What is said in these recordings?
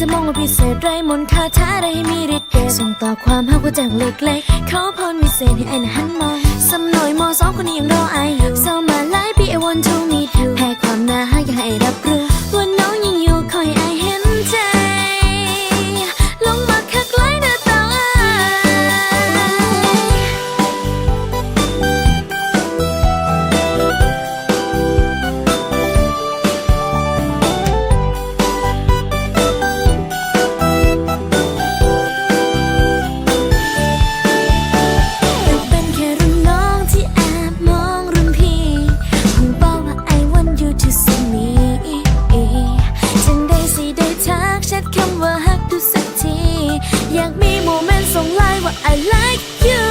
จะมองว่าพิเศษไรมนคาถาไรให้มีฤทธิ์เดชส่งต่อความหักหัวใจของเล็กๆเขาพรวิเศษให้อันะหันมองสำน่อยมอสองคนนี้ยังรอไออยู่เศร้ามาหลายปีไอวันทูมีากมีโมเมนต์ส่งไลน์ว่า I like you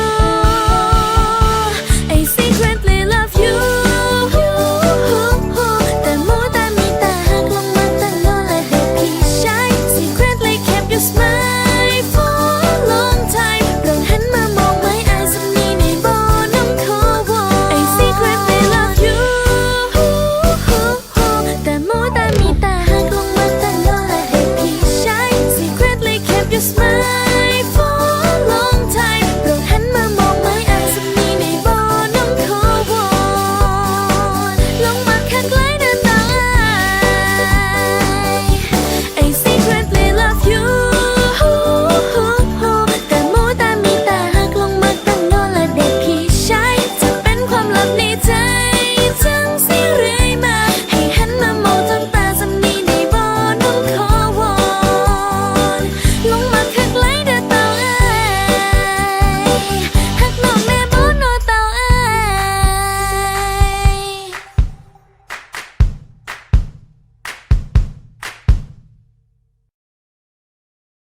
你在